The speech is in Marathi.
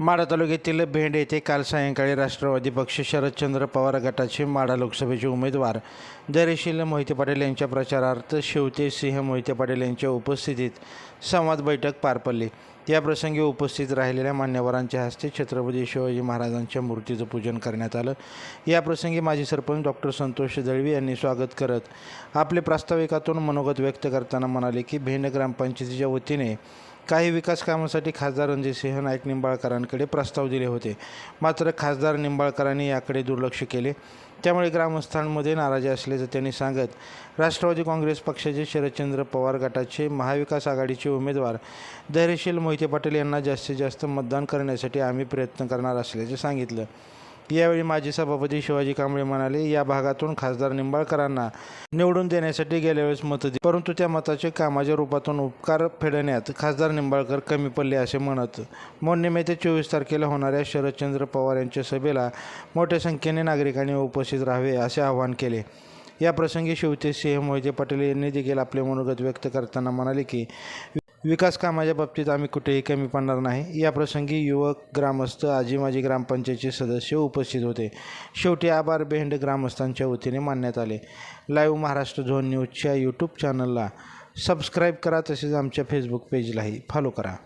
माढा तालुक्यातील भेंड येथे काल सायंकाळी राष्ट्रवादी पक्ष शरदचंद्र पवार गटाचे माढा लोकसभेचे उमेदवार धैर्यशील मोहिते पाटील यांच्या प्रचारार्थ शिवते सिंह मोहिते पाटील यांच्या उपस्थितीत संवाद बैठक पार पडली. याप्रसंगी उपस्थित राहिलेल्या मान्यवरांच्या हस्ते छत्रपती शिवाजी महाराजांच्या मूर्तीचं पूजन करण्यात आलं. याप्रसंगी माजी सरपंच डॉक्टर संतोष दळवी यांनी स्वागत करत आपले प्रास्ताविकातून मनोगत व्यक्त करताना म्हणाले की भेंड ग्रामपंचायतीच्या वतीने काही विकास कामासाठी खासदार रणजितसिंह नाईक निंबाळकरांकडे प्रस्ताव दिले होते. मात्र खासदार निंबाळकरांनी याकडे दुर्लक्ष केले. त्यामुळे ग्रामस्थांमध्ये नाराजी असल्याचं त्यांनी सांगत राष्ट्रवादी काँग्रेस पक्षाचे शरदचंद्र पवार गटाचे महाविकास आघाडीचे उमेदवार धैर्यशील मोहिते पाटील यांना जास्तीत जास्त मतदान करण्यासाठी आम्ही प्रयत्न करणार असल्याचे सांगितलं. यावेळी माजी सभापती शिवाजी कांबळे म्हणाले या भागातून खासदार निंबाळकरांना निवडून देण्यासाठी गेल्या वेळेस मतं दिली. परंतु त्या मताचे कामाच्या रूपातून उपकार फेडण्यात खासदार निंबाळकर कमी पडले असे म्हणत मोन्नेमे ते चोवीस तारखेला होणाऱ्या शरदचंद्र पवार यांच्या सभेला मोठ्या संख्येने नागरिकांनी उपस्थित राहावे असे आवाहन केले. या प्रसंगी शिवते सिंह मोहिते पाटील यांनी देखील आपले मनोगत व्यक्त करताना म्हणाले की विकास कामाच्या बाबतीत आम्ही कुठेही कमी पडणार नाही. या प्रसंगी युवक ग्रामस्थ आजी माजी ग्रामपंचायतचे सदस्य उपस्थित होते. शेवटी आभार बेहंड ग्रामस्थांच्या वतीने मानण्यात आले. लाईव्ह महाराष्ट्र झोन न्यूजच्या यूट्यूब चॅनलला सबस्क्राईब करा तसेच आमच्या फेसबुक पेजलाही फॉलो करा.